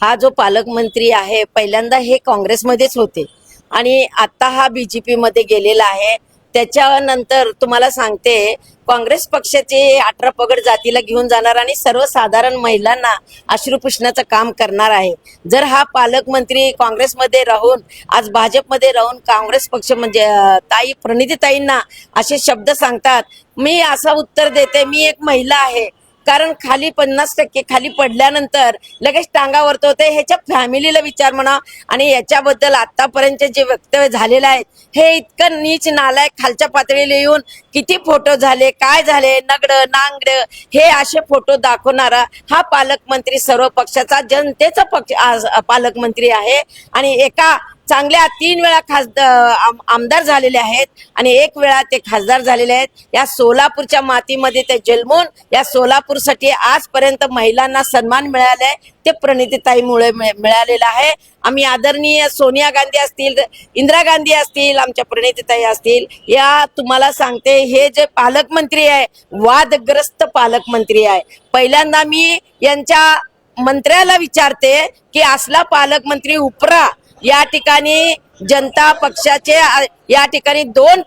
हा जो पालकमंत्री आहे पहिल्यांदा हे काँग्रेसमध्येच होते. आणि आता हा बीजेपी मध्ये गेलेला आहे. त्याच्यानंतर तुम्हाला सांगते काँग्रेस पक्षाचे अठरा पगड जातीला घेऊन जाणार आणि सर्वसाधारण महिलांना अश्रुपुष्णाचं काम करणार आहे. जर हा पालकमंत्री काँग्रेसमध्ये राहून आज भाजपमध्ये राहून काँग्रेस पक्ष म्हणजे ताई प्रणितीताईंना असे शब्द सांगतात मी असं उत्तर देते मी एक महिला आहे. कारण खाली पन्नास टक्के खाली पडल्यानंतर लगेच टांगावरत होते. ह्याच्या फॅमिलीला विचार म्हणा आणि याच्याबद्दल आतापर्यंत जे वक्तव्य झालेलं आहे हे इतकं नीच नालायक खालच्या पातळीला येऊन किती फोटो झाले काय झाले नगड नांगड हे असे फोटो दाखवणारा हा पालकमंत्री सर्व पक्षाचा जनतेचा पक्ष आज पालकमंत्री आहे. आणि एका चांगल्या तीन वेळा खासदार आमदार झालेले आहेत आणि एक वेळा ते खासदार झालेले आहेत. या सोलापूरच्या मातीमध्ये ते जन्मून या सोलापूरसाठी आजपर्यंत महिलांना सन्मान मिळालाय. ते प्रणितीताईमुळे मिळालेलं आहे. आम्ही आदरणीय सोनिया गांधी असतील इंदिरा गांधी असतील आमच्या प्रणितीताई असतील या तुम्हाला सांगते हे जे पालकमंत्री आहे वादग्रस्त पालकमंत्री आहे. पहिल्यांदा मी यांच्या मंत्र्याला विचारते की असला पालकमंत्री उपरा या ठिकाणी जनता पक्षाचे या ठिकाणी दोन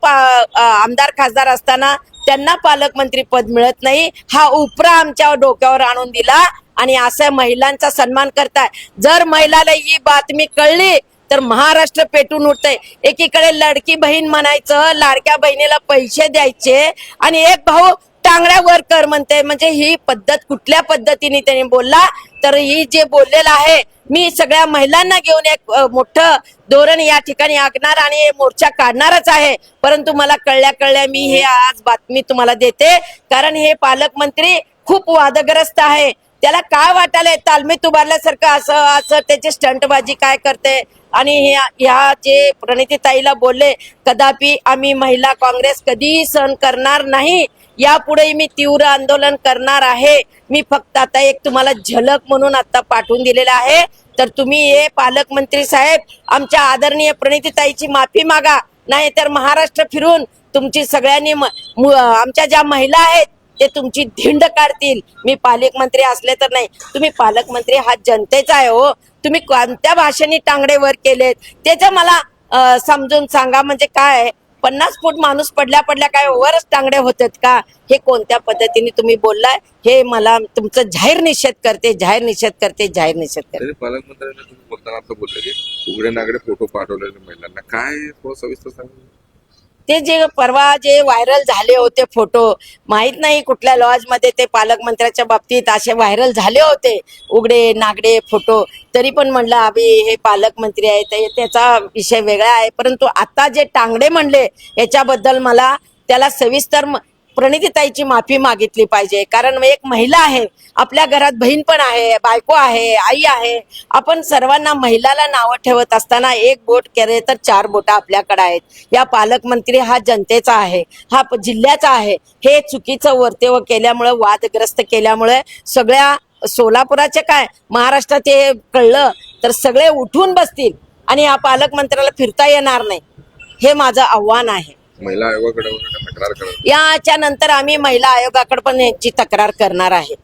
आमदार खासदार असताना त्यांना पालकमंत्री पद मिळत नाही. हा उपरा आमच्या डोक्यावर आणून दिला आणि असं महिलांचा सन्मान करताय. जर महिलाला ही बातमी कळली तर महाराष्ट्र पेटून उठतंय. एकीकडे लडकी बहीण म्हणायचं लाडक्या बहिणीला पैसे द्यायचे आणि एक भाऊ टांगड्या कर म्हणते. म्हणजे ही पद्धत कुठल्या पद्धतीने त्यांनी बोलला? तर ही जे बोललेलं आहे मी सगळ्या महिलांना घेऊन एक मोठं धोरण या ठिकाणी आखणार आणि मोर्चा काढणारच आहे. परंतु मला कळल्या कळल्या मी हे आज बातमी तुम्हाला देते. कारण हे पालकमंत्री खूप वादग्रस्त आहे. त्याला काय वाटायला तालमीत उभारल्यासारखं असं असं त्याची स्टंटबाजी काय करते? आणि ह्या ह्या जे प्रणिती ताईला बोलले कदापि आम्ही महिला काँग्रेस कधीही सहन करणार नाही. यापुढे मी तीव्र आंदोलन करणार आहे. मी फक्त आता एक तुम्हाला झलक म्हणून आता पाठवून दिलेला आहे. तर तुम्ही हे पालकमंत्री साहेब आमच्या आदरणीय प्रणितीताईची माफी मागा. नाही तर महाराष्ट्र फिरून तुमची सगळ्यांनी आमच्या ज्या महिला आहेत ते तुमची धिंड काढतील. मी पालकमंत्री असले तर नाही. तुम्ही पालकमंत्री हा जनतेचा आहे हो. तुम्ही कोणत्या भाषेने टांगडे वर केलेत? त्याचं मला समजून सांगा म्हणजे काय पन्नास फूट माणूस पडल्या पडल्या काय वरच टांगडे होतात का? हे कोणत्या पद्धतीने तुम्ही बोललाय? हे मला तुमचं जाहीर निषेध करते जाहीर निषेध करते जाहीर निषेध करते. पालकमंत्र्यांना तुम्ही बोलताना असं बोलले की उघडे नागडे फोटो पाठवलेले महिलांना. काय हो सविस्तर सांगा. ते जे परवा जे व्हायरल झाले होते फोटो माहीत नाही कुठल्या लॉजमध्ये ते पालकमंत्र्याच्या बाबतीत असे व्हायरल झाले होते उघडे नागडे फोटो. तरी पण म्हणलं अभि हे पालकमंत्री आहे ते त्याचा विषय वेगळा आहे. परंतु आता जे टांगडे म्हणले याच्याबद्दल मला त्याला सविस्तर म- प्रणितीताईची माफी मागितली पाहिजे. कारण एक महिला आहे आपल्या घरात बहीण पण आहे बायको आहे आई आहे. आपण सर्वांना महिलाला नावं ठेवत असताना एक बोट केले तर चार बोटा आपल्याकडे आहेत. या पालकमंत्री हा जनतेचा आहे हा जिल्ह्याचा आहे. हे चुकीचं वर्तेव केल्यामुळे वादग्रस्त केल्यामुळे सगळ्या सोलापुराचे काय महाराष्ट्रात हे कळलं तर सगळे उठून बसतील आणि या पालकमंत्र्याला फिरता येणार नाही. हे माझं आव्हान आहे. महिला आयोगाकडे वगैरे तक्रार करा याच्या नंतर आम्ही महिला आयोगाकडे पण यांची तक्रार करणार आहे.